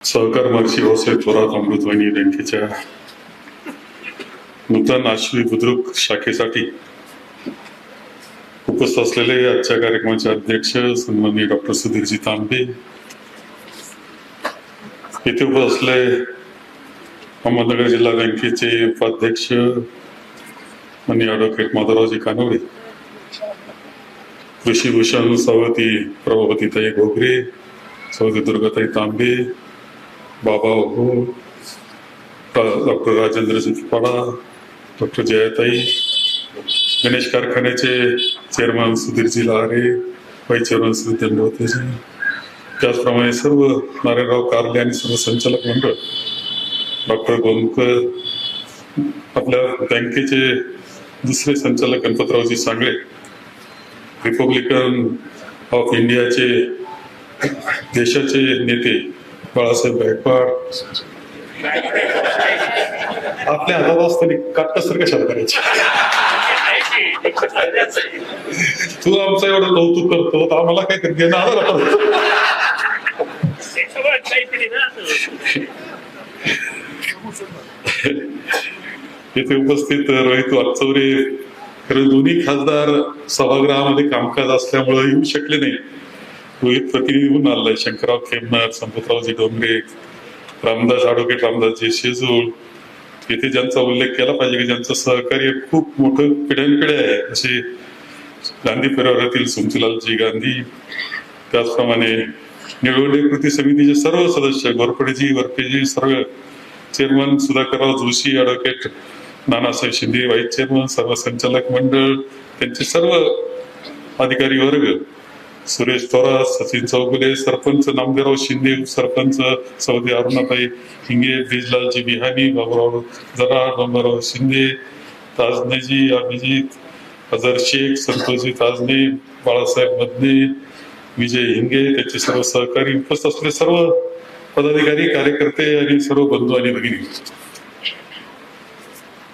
सहकार महर्षी भाऊसाहेब थोरात अमृतवाणी बँकेच्या नूतन आश्वी बुद्रुक शाखेसाठी उपस्थित असलेले आजच्या कार्यक्रमाचे अध्यक्ष सन्माननीय डॉक्टर सुधीरजी तांबे. येथे उपस्थित असले अहमदनगर जिल्हा बँकेचे उपाध्यक्ष आणि ॲडव्होकेट माधवरावजी कानवडे कृषी भूषण सवती प्रभावतीताई घोगरे सवती दुर्गाताई तांबे बाबा हो डॉक्टर राजेंद्र चित्रपाडा डॉक्टर जयाताई गणेश कारखान्याचे chairman Sudhirji Lahare vice chairman Sudhir Dandavateji त्याचप्रमाणे सर्व नारायणराव कारले आणि सर्व संचालक मंडळ डॉक्टर गोमकर आपल्या बँकेचे दुसरे संचालक गणपतरावजी सांगळे रिपब्लिकन ऑफ इंडियाचे देशाचे नेते बाळासाहेब गायकवाड आपल्या हातात असताना काटकसर कशाला करायची? तू आमचं एवढं कौतुक करतो तर आम्हाला काय करते ना इथे उपस्थित रोहित वागचौरे कारण दोन्ही खासदार सभागृहामध्ये कामकाज असल्यामुळे येऊ शकले नाही रोहित प्रतिनिधी म्हणून आलाय शंकरराव खेमनार संपतरावजी डोंगरे रामदास ॲडव्होकेट रामदासजी शेजूळ. येथे ज्यांचा उल्लेख केला पाहिजे की ज्यांचं सहकार्य खूप मोठं पिढ्यानपिढ्या आहे. असे गांधी परिवारातील सुमतीलालजी गांधी त्याचप्रमाणे निळवडे कृती समितीचे सर्व सदस्य घोरपडेजी वरपेजी सर्व chairman Sudhakarrao Joshi advocate Nanasaheb Shinde vice chairman सर्व संचालक मंडळ त्यांचे सर्व अधिकारी वर्ग सुरेश थोरात सचिन चौगुले सरपंच नामदेवराव शिंदे सरपंच सौदी अरुणाताई हिंगे ब्रिजलालजी बिहानी बाबूराव जरा बाबुराव शिंदे ताजनेजी अभिजित अजर शेख संतोषजी ताजने बाळासाहेब मदने विजय हिंगे त्याचे सर्व सहकारी उपस्थित असलेले सर्व पदाधिकारी कार्यकर्ते आणि सर्व बंधू आणि भगिनी.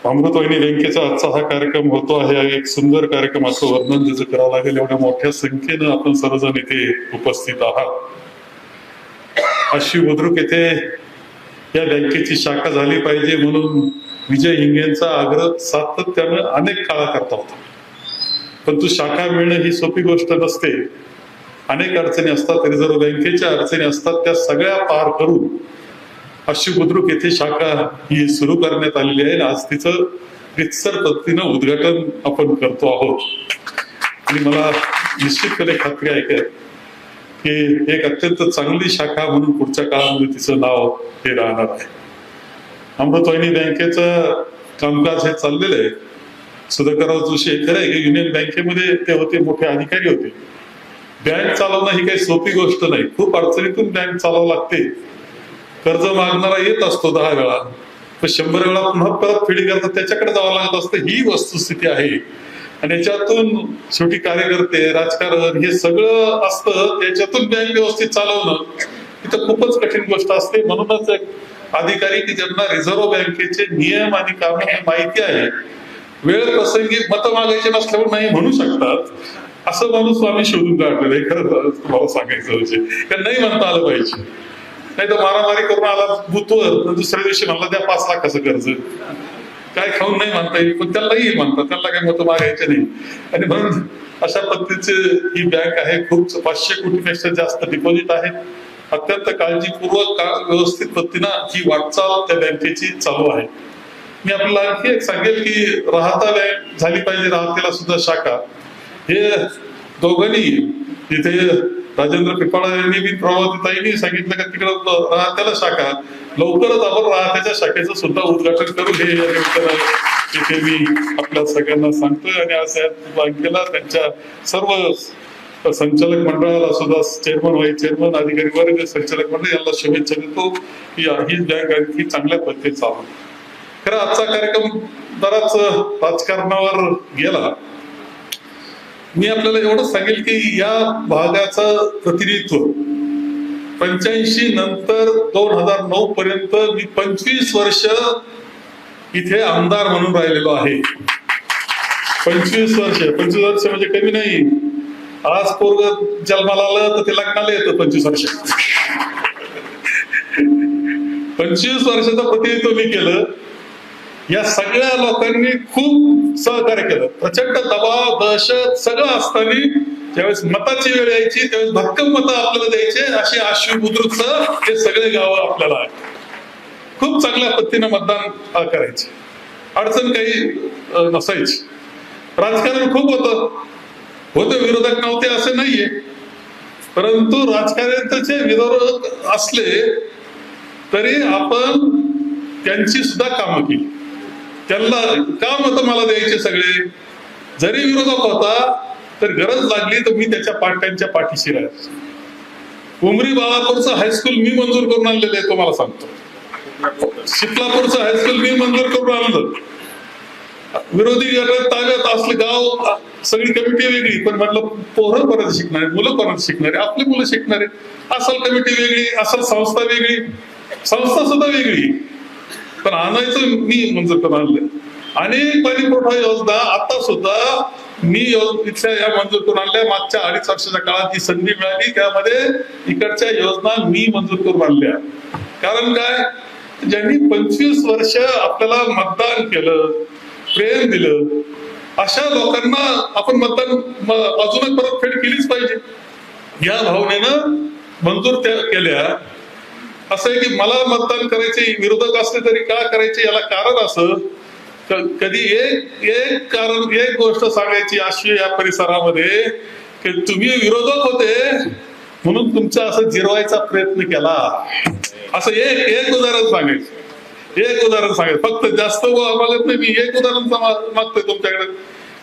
अमृतवाहिनी बँकेचा आजचा हा कार्यक्रम होतो आहे. एक सुंदर कार्यक्रम असं वर्णन ज्याचं करावं लागेल. एवढ्या मोठ्या संख्येनं आपण सर्वजण इथे उपस्थित आहात. अशी बुद्रुक येथे या बँकेची शाखा झाली पाहिजे म्हणून विजय हिंगेंचा आग्रह सातत्यानं अनेक काळा करता होता. पण तू शाखा मिळणं ही सोपी गोष्ट नसते. अनेक अडचणी असतात. रिझर्व्ह बँकेच्या अडचणी असतात त्या सगळ्या पार करून अशी बुद्रुक येथे शाखा ही सुरू करण्यात आलेली आहे. आज तिचं रितसर पद्धतीनं उद्घाटन आपण करतो आहोत. आणि मला निश्चितपणे खात्री आहे काय की एक अत्यंत चांगली शाखा म्हणून पुढच्या काळामध्ये तिचं नाव हे राहणार आहे. अमृतवाहिनी बँकेचं कामकाज हे चाललेलं आहे. सुधाकरराव जोशी हे खरं आहे की युनियन बँकेमध्ये ते होते मोठे अधिकारी होते. बँक चालवणं ही काही सोपी गोष्ट नाही. खूप अडचणीतून बँक चालवावं लागते. कर्ज मागणारा येत असतो दहा वेळा तर शंभर वेळा पुन्हा परत फेडी करतात त्याच्याकडे जावं लागत असतं. ही वस्तुस्थिती आहे. आणि याच्यातून शेवटी कार्यकर्ते राजकारण हे सगळं असतं. त्याच्यातून बँक व्यवस्थित चालवणं इथं खूपच कठीण गोष्ट असते. म्हणूनच एक अधिकारी की ज्यांना रिझर्व्ह बँकेचे नियम आणि काम माहिती आहे वेळ प्रसंगी मत मागायचे नसल्यावर नाही म्हणू शकतात. असं माणूस आम्ही शोधून काढलेलं आहे. खरं तर तुम्हाला सांगायचं म्हणजे नाही म्हणता आलं पाहिजे. नाही तर मारामारी करून आला बुथवर दुसऱ्या दिवशी म्हणला द्या पाच लाखाचं कर्ज. काय खाऊन नाही म्हणता येईल पण त्याला येईल म्हणतात त्याला काही मत मागायचे नाही. आणि म्हणून अशा पद्धतीचे ही बँक आहे खूप पाचशे कोटीपेक्षा जास्त डिपॉझिट आहे अत्यंत काळजीपूर्वक व्यवस्थित पद्धतीनं ही वाटचाल त्या बँकेची चालू आहे. मी आपल्याला आणखी एक सांगेल की राहता बँक झाली पाहिजे राहतेला सुद्धा शाखा. हे दोघांनी इथे राजेंद्र पिपाळा यांनी मी प्रभावतीताईंनी सांगितलं का तिकडं राहत्याला शाखा. लवकरच आपण राहत्याच्या शाखेचं सुद्धा उद्घाटन करू. हे या तिथे मी आपल्या सगळ्यांना सांगतोय आणि आज बँकेला त्यांच्या सर्व संचालक मंडळाला सुद्धा चेअरमन व्हाईस चेअरमन अधिकारी वर्ग संचालक मंडळ यांना शुभेच्छा देतो की ही बँक आणखी चांगल्या पद्धतीने चालू. खरं आजचा कार्यक्रम बराच राजकारणावर गेला. मी आपल्याला एवढंच सांगेल की या भागाचं प्रतिनिधित्व पंच्याऐंशी नंतर दोन हजार नऊ पर्यंत मी पंचवीस वर्ष इथे आमदार म्हणून राहिलेलो आहे. पंचवीस वर्ष. पंचवीस वर्ष म्हणजे कमी नाही. आज पोरग जन्माला आलं तर ते लग्नाला येतं पंचवीस वर्ष. पंचवीस वर्षाचं प्रतिनिधित्व मी केलं. या सगळ्या लोकांनी खूप सहकार्य केलं. प्रचंड दबाव दहशत सगळं असताना ज्यावेळेस मताची वेळ यायची त्यावेळेस भक्कम मतं आपल्याला द्यायचे अशी आश्वी हे सगळे गावं आपल्याला आहे खूप चांगल्या पद्धतीनं मतदान करायचे. अडचण काही नसायची. राजकारण खूप होतं. होते विरोधक नव्हते असे नाहीये. परंतु राजकारणाचे विरोधक असले तरी आपण त्यांची सुद्धा कामं केली. त्यांना का मत मला द्यायचे सगळे. जरी विरोधक होता तर गरज लागली तर मी त्याच्या पाट्यांच्या पाठीशी राहायचो. उमरी बाळापूरचं हायस्कूल मी मंजूर करून आणलेलं आहे तुम्हाला सांगतो. शिपलापूरचं हायस्कूल मी मंजूर करून आणलं. विरोधी गटात ताब्यात असलं गाव सगळी कमिटी वेगळी पण म्हटलं पोरं परत शिकणार मुलं परत शिकणार आहे आपली मुलं शिकणारे असल कमिटी वेगळी असल संस्था वेगळी संस्था सुद्धा वेगळी. पण आणायचं मी मंजूर करून आणलं अनेक पाणी पुरवठा योजना आता सुद्धा मी इथल्या या मंजूर करून आणल्या. मागच्या अडीच वर्षाच्या काळात जी संधी मिळाली. त्यामध्ये इकडच्या योजना मी मंजूर करून आणल्या. कारण काय? ज्यांनी पंचवीस वर्ष आपल्याला मतदान केलं प्रेम दिलं अशा लोकांना आपण मतदान अजूनच परतफेड केलीच पाहिजे. या भावनेनं मंजूर त्या केल्या. असं आहे की मला मतदान करायचे विरोधक असले तरी का करायचे याला कारण असं? कधी एक एक कारण एक गोष्ट सांगायची अशी या परिसरामध्ये की तुम्ही विरोधक होते म्हणून तुमचा असं जिरवायचा प्रयत्न केला. असं एक एक उदाहरण सांगायचं. एक उदाहरण सांगायचं. फक्त जास्त मागत नाही मी एक उदाहरण मागतोय तुमच्याकडे.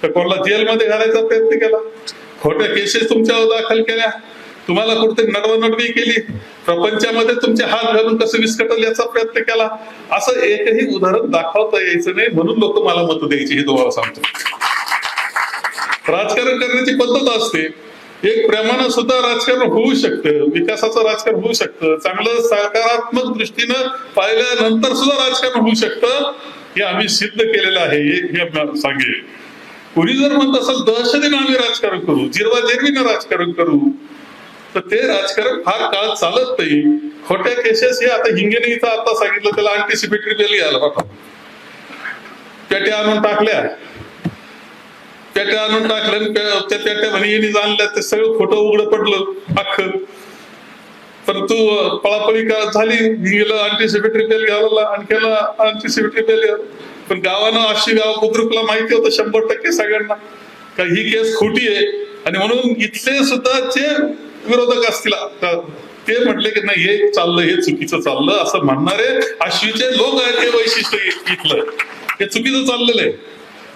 तर कोणाला जेलमध्ये घालायचा प्रयत्न केला? खोट्या केसेस तुमच्यावर दाखल केल्या. तुम्हाला कुठे नडवनडवी केली. प्रपंचामध्ये तुमचे हात घालून कसं विस्कटल याचा प्रयत्न केला. असं एकही उदाहरण दाखवता यायचं नाही म्हणून लोक मला मत द्यायची हे तुम्हाला सांगतो. राजकारण करण्याची पद्धत असते. एक प्रेमानं सुद्धा राजकारण होऊ शकतं विकासाचं राजकारण होऊ शकतं. चांगलं सकारात्मक दृष्टीनं पाहिल्यानंतर सुद्धा राजकारण होऊ शकतं हे आम्ही सिद्ध केलेलं आहे हे सांगेल कुणी जर म्हणत असेल दहशतीनं आम्ही राजकारण करू जिरवा जिरवीनं राजकारण करू तर ते राजकारण फार काळ चालत नाही. खोट्या केसेस हे आता हिंगेने इथं आता सांगितलं त्याला अँटिसिपेटरी बेल घ्यायला पाठवा पेट्या आणून टाकल्या. पेट्या आणून टाकल्या त्या पेट्या म्हणे जाणल्या ते सगळं खोटं उघडं पडलं अख्खं. परंतु पळापळी का झाली? गेलं अँटीसिपेटरी बेल घ्यावला आणि अँटीसिपेटरी अँटिसिपेटरी बेल पण गावानं अशी गाव बुद्रुकला माहिती होतं शंभर टक्के सगळ्यांना का ही केस खोटी आहे. आणि म्हणून इथले सुद्धा जे विरोधक असतील ते म्हटले की नाही हे चाललं हे चुकीचं चाललं असं म्हणणारे आश्वीचे लोक आहेत हे वैशिष्ट्य इथलं. हे चुकीचं चाललेलं आहे.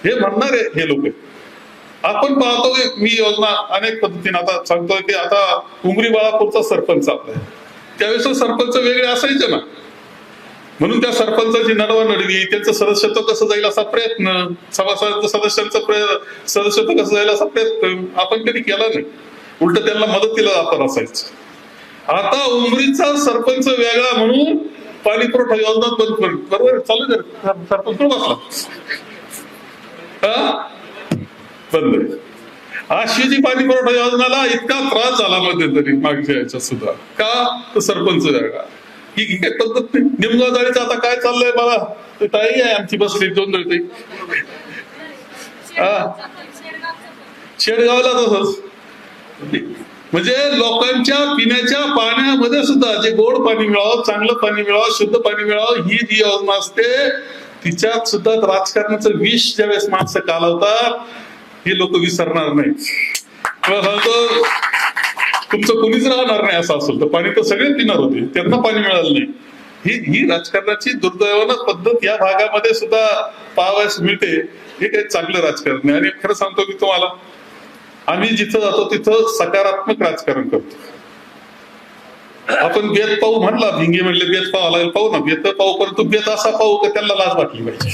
हे म्हणणारे हे लोक. आपण पाहतो की मी योजना अनेक पद्धतीने आता सांगतोय की आता उमरी बाळापूरचा सरपंच आपला त्यावेळेस सरपंच वेगळे असायचे ना. म्हणून त्या सरपंचाची नडवा नडवी त्यांचं सदस्यत्व कसं जाईल असा प्रयत्न सभासद सदस्यांचा प्रयत्न सदस्यत्व कसं जाईल असा प्रयत्न आपण कधी केला नाही. उलट त्यांना मदतीला आपण असायचं. आता उमरीचा सरपंच वेगळा म्हणून पाणी पुरवठा योजना बंद करू बरोबर? चालू. सरपंच कुठं बसला? हा? बंद आहे. आशियाची पाणी पुरवठा योजनाला इतका त्रास झाला मध्यंतरी मागच्या याच्यात सुद्धा. का? तर सरपंच वेगळा. ही ही काय पद्धत निमगाव जाळीचं आता काय चाललंय मला ते ताई आहे आमची बसली दोन जळी शेडगावला तसंच. म्हणजे लोकांच्या पिण्याच्या पाण्यामध्ये सुद्धा जे गोड पाणी मिळावं चांगलं पाणी मिळावं शुद्ध पाणी मिळावं ही जी योजना असते तिच्यात सुद्धा राजकारणाचं विष ज्यावेळेस माणसं कालवतात हे लोक विसरणार नाही तुमचं कोणीच राहणार नाही असं असेल तर पाणी तर सगळे पिणार होते त्यांना पाणी मिळालं नाही. ही ही राजकारणाची दुर्दैवानं पद्धत या भागामध्ये सुद्धा पाहावयास मिळते हे काही चांगलं राजकारण नाही. आणि खरं सांगतो मी तुम्हाला आम्ही जिथं जातो तिथं सकारात्मक राजकारण करतो. आपण बेत पाहू म्हणला भिंगे म्हणले बेत पाहावं लागेल पाहू ना बेत पाहू परंतु बेत असा पाहू का त्यांना लाज वाटली पाहिजे.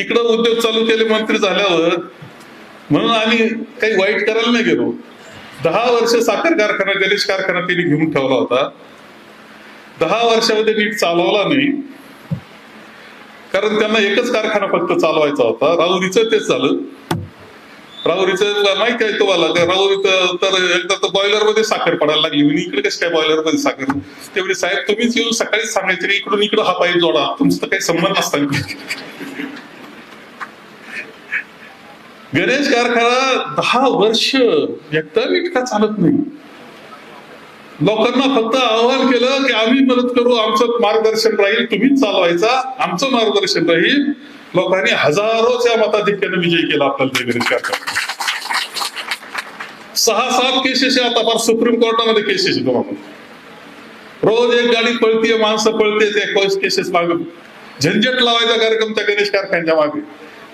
इकडं उद्योग चालू केले मंत्री झाल्यावर म्हणून आम्ही काही वाईट करायला नाही गेलो. दहा वर्ष साखर कारखाना गणेश कारखाना त्यांनी घेऊन ठेवला होता. दहा वर्षामध्ये नीट चालवला नाही. कारण त्यांना एकच कारखाना फक्त चालवायचा होता. राहुरीचं तेच झालं. राहुरीचं माहिती आहे तुम्हाला राहुरी तर एकदा तर बॉयलरमध्ये साखर पडायला लागली. म्हणजे इकडे कसं काय बॉयलरमध्ये साखर? तेवढी साहेब तुम्हीच येऊन सकाळीच सांगायचे की इकडून इकडं हा पाईप जोडा. तुमचं तर काही संबंध नसता गणेश कारखाना दहा वर्ष एकदा इतका चालत नाही. लोकांना फक्त आवाहन केलं की आम्ही मदत करू आमचं मार्गदर्शन राहील तुम्हीच चालवायचा आमचं मार्गदर्शन राहील. लोकांनी हजारोच्या मताधिक्याने विजय केला आपल्याला गणेश सहा सात केसेस आता फार सुप्रीम कोर्टामध्ये केसेस रोज एक गाडी पळतीये माणसं पळते एकवीस केसेस मागे. झंझट लावायचा कार्यक्रम त्या गणेश कारखान्याच्या मागे.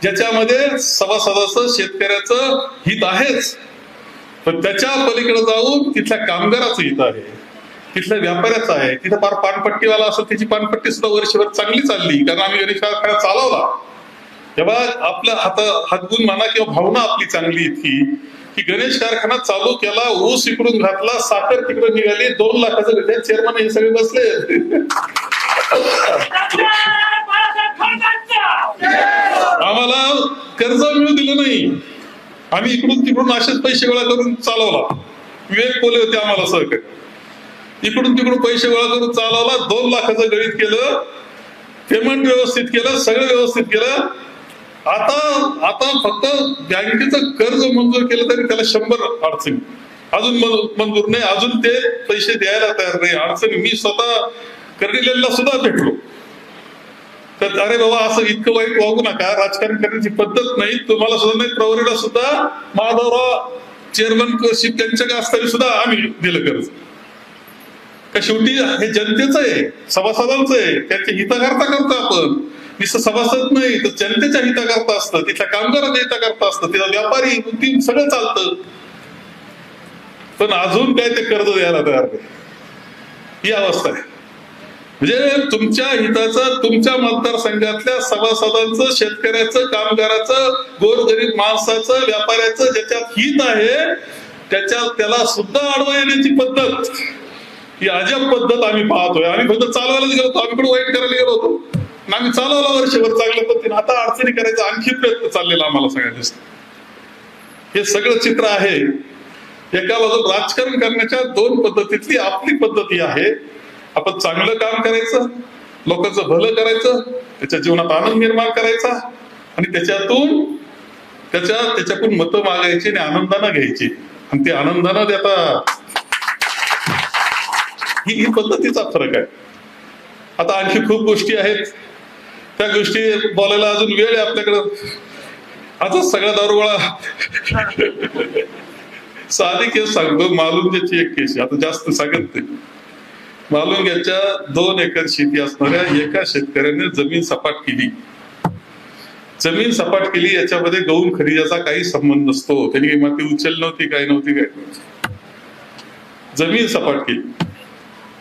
ज्याच्यामध्ये सभासदाचं शेतकऱ्याचं हित आहेच. पण त्याच्या पलीकडे जाऊन तिथल्या कामगाराचं हित आहे. तिथल्या व्यापाऱ्याचं आहे. तिथं फार पानपट्टीवाला असो त्याची पानपट्टी सुद्धा वर्षभर चांगली चालली. कारण आम्ही गणेश कारखाना चालवला. तेव्हा आपलं हात हातगुण म्हणा किंवा भावना आपली चांगली इतकी की गणेश कारखाना चालू केला ऊस इकडून घातला साखर तिकडून निघाली दोन लाखाचं चेअरमन हे सगळे बसले. आम्हाला कर्ज मिळू दिलं नाही. आम्ही इकडून तिकडून असेच पैसे गोळा करून चालवला. विवेक बोले होते आम्हाला सहकारी. इकडून तिकडून पैसे गोळा करून चालवला दोन लाखाचं गणित केलं पेमेंट व्यवस्थित केलं सगळं व्यवस्थित केलं. आता आता फक्त बँकेचं कर्ज मंजूर केलं तरी त्याला शंभर अडचणी. अजून मंजूर नाही अजून ते पैसे द्यायला तयार नाही. अडचणी मी स्वतः कर्डिलेला सुद्धा भेटलो. तर अरे बाबा असं इतकं वाईट वागू नका. राजकारण करण्याची पद्धत नाही. तुम्हाला सुद्धा नाही प्रवरीला सुद्धा माधवराव चेअरमन त्यांच्या असताना सुद्धा आम्ही दिलं कर्ज. का शेवटी हे जनतेचं आहे सभासदांचं आहे. त्यांच्या हिताकरता करतो आपण. नुसतं सभासद नाही तर जनतेच्या हिताकरता असतं. तिथल्या कामगारांच्या हिताकरता असतं. तिथं व्यापारी उद्योग सगळं चालतं. पण अजून काय ते कर्ज द्यायला तयार नाही. ही अवस्था आहे. म्हणजे तुमच्या हिताचं तुमच्या मतदारसंघातल्या सभासदांचं शेतकऱ्याचं कामगाराचं गोरगरीब माणसाचं व्यापाऱ्याचं ज्याच्यात हित आहे त्याच्या त्याला सुद्धा आडवा येण्याची पद्धत. ही अजब पद्धत आम्ही पाहतोय. आम्ही फक्त चालवायलाच गेलो होतो. आम्ही पण वाईट करायला गेलो होतो. आम्ही चालवला वर्षभर चांगल्या पद्धतीने. आता अडचणी करायचा आणखी प्रयत्न चाललेला आम्हाला सगळ्यात हे सगळं चित्र आहे. एका बाजूला राजकारण करण्याच्या दोन पद्धतीतली आपली पद्धत ही आहे. आपण चांगलं काम करायचं लोकांचं भलं करायचं त्याच्या जीवनात आनंद निर्माण करायचा आणि त्याच्यातून त्याच्या त्याच्यातून मतं मागायची आणि आनंदानं घ्यायची. आणि ते आनंदानं देता ही ही पद्धतीचा फरक आहे. आता आणखी खूप गोष्टी आहेत. त्या गोष्टी बोलायला अजून वेळ आहे आपल्याकडं. आता सगळा दारुगोळा. साधी केस सांगतो मालुंग्याची एक केस आहे. आता जास्त सांगत नाही. मालुंग्याच्या दोन एकर शेती असणाऱ्या एका शेतकऱ्याने जमीन सपाट केली. जमीन सपाट केली याच्यामध्ये गहू खनिजाचा काही संबंध नसतो. त्यांनी काही माती उचल नव्हती काय नव्हती काय नव्हती. जमीन सपाट केली.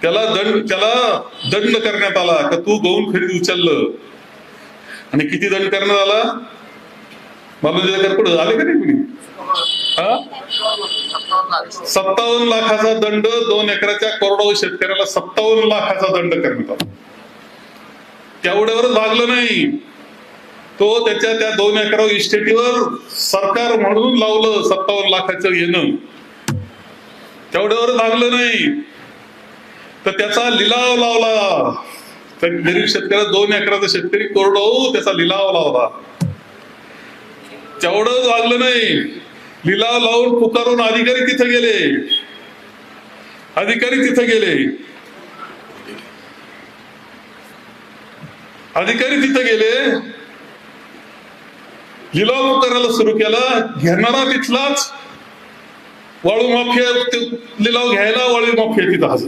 त्याला दंड त्याला दंड करण्यात आला का तू गहू खरेदी उचललं? आणि किती दंड करण्यात आला? मालुंग्याकर आले का नाही कुणी? हा? सत्तावन्न लाखाचा दंड दोन एकराच्या कोरडवाहू शेतकऱ्याला सत्तावन्न लाखाचा दंड करण्यात आला. तेवढ्यावरच भागलं नाही. तो त्याच्या त्या दोन एकर इस्टेटीवर सरकार म्हणून लावलं सत्तावन्न लाखाचं येणं. तेवढ्यावर लागलं नाही. तर त्याचा लिलाव लावला. तर गरीब शेतकऱ्या दोन एकराचा शेतकरी कोरडो त्याचा लिलाव लावला. तेवढं लागलं नाही. लिलाव लावून पुकारून अधिकारी तिथे गेले. अधिकारी तिथे गेले. अधिकारी तिथे गेले. लिलाव करायला सुरू केला. घेणारा तिथलाच वाळू माफिया लिलाव घ्यायला वाळू माफिया तिथं हजर.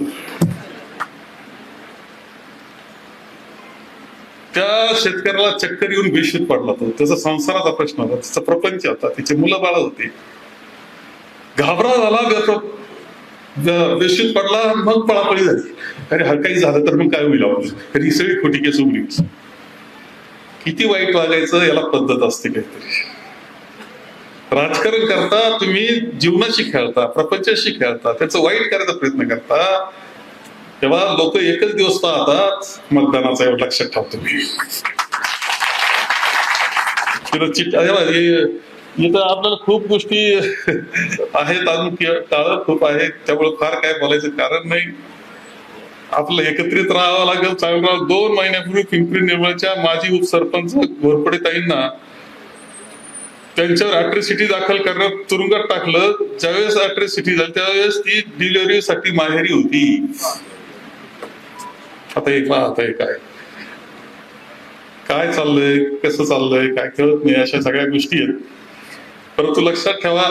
त्या शेतकऱ्याला चक्कर येऊन बेशुद्ध पडला तो. त्याचा संसाराचा प्रश्न होता. त्याचा प्रपंच होता. तिचे मुलं बाळ होते. घाबरा झाला बेप- बेशुद्ध पडला मग पळापळी झाली. अरे हा काही झालं तर मग काय होईल आपण? ही सगळी खोटी केस उघडी किती वाईट वागायचं याला पद्धत असते काहीतरी. राजकारण करता तुम्ही जीवनाशी खेळता प्रपंचाशी खेळता त्याचं वाईट करायचा प्रयत्न करता तेव्हा लोक एकच दिवस पाहतात मतदानाचा एवढं लक्षात ठेवतो मी. तिला चिट इथं आपल्याला खूप गोष्टी आहेत अजून टाळं खूप आहेत त्यामुळे फार काय बोलायचं कारण नाही. आपलं एकत्रित राहावं लागेल. चांगलं दोन महिन्यापूर्वी पिंपरी निर्मळच्या माजी उपसरपंच घोरपडे ताईंना त्यांच्यावर अॅट्रॉसिटी दाखल करण्यात तुरुंगात टाकलं. ज्यावेळेस अॅट्रॉसिटी झाली त्यावेळेस ती डिलिव्हरीसाठी माहेरी होती. आता एक आता एक काय? काय चाललंय? कसं चाललंय? काय कळत नाही अशा सगळ्या गोष्टी आहेत. परंतु लक्षात ठेवा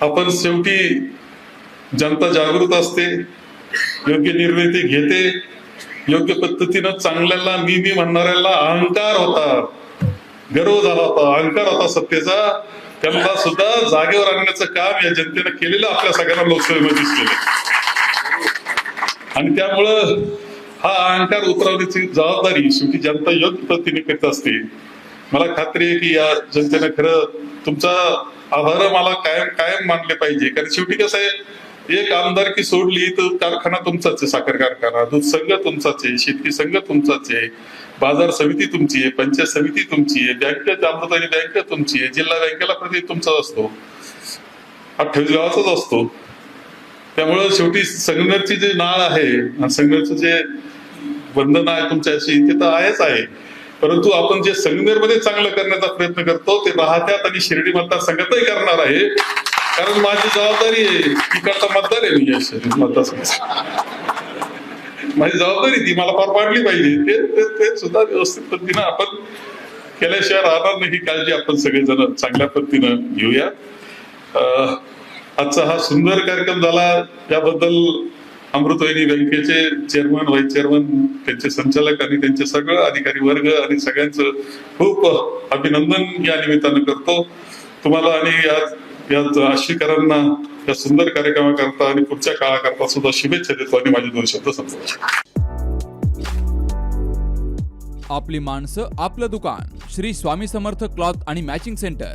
आपण शेवटी जनता जागृत असते योग्य निर्णय ती घेते योग्य पद्धतीनं चांगल्याला मी मी म्हणणाऱ्याला अहंकार होता. गर्व झाला होता अहंकार होता सत्तेचा. त्यांना सुद्धा जागेवर आणण्याचं काम या जनतेनं केलेलं आपल्या सगळ्यांना लोकसभेमध्ये दिसलेलं आहे. आणि त्यामुळं हा अहंकार उतरवण्याची जबाबदारी शेवटी जनता योग्य पद्धतीने करत असते. मला खात्री आहे की या जनतेनं खरं तुमचा आभार मला कायम कायम मानले पाहिजे. कारण शेवटी कसं आहे एक आमदारकी सोडली तर कारखाना तुमचाच आहे साखर कारखाना दूध संघ तुमचाच आहे शेतकरी संघ तुमचाच आहे बाजार समिती तुमची आहे पंचायत समिती तुमची आहे बँक अमृतानी बँक तुमची आहे जिल्हा बँकेला प्रति तुमचाच असतो. अठ्ठावीस गावाचाच असतो. त्यामुळं शेवटी संगनरची जे नाळ आहे संगनरचं जे बंधन आहे तुमच्याशी ते तर आहेच आहे. परंतु आपण जे संगमेरमध्ये चांगलं करण्याचा प्रयत्न करतो ते राहत्यात आणि शिर्डी मतदार संघातही करणार आहे. कारण माझी जबाबदारी आहे इकडचा मतदार आहे मी या शिर्डी मतदारसंघाचा. माझी जबाबदारी ती मला पार पाडली पाहिजे. ते ते- ते सुद्धा व्यवस्थित पद्धतीनं आपण केल्याशिवाय राहणार नाही ही काळजी आपण सगळेजण चांगल्या पद्धतीनं घेऊया. अं, आजचा हा सुंदर कार्यक्रम झाला. त्याबद्दल अमृतवाहिनी बँकेचे चेअरमन व्हाईस चेअरमन त्यांचे संचालक आणि त्यांचे सगळं अधिकारी वर्ग आणि सगळ्यांचं खूप अभिनंदन या निमित्तानं करतो. तुम्हाला आणि या या आशिकरांना या सुंदर कार्यक्रमाकरता आणि पुढच्या काळाकरता सुद्धा शुभेच्छा देतो आणि माझे दोन शब्द संपवतो. आपली माणसं आपलं दुकान. श्री स्वामी समर्थ क्लॉथ आणि मॅचिंग सेंटर.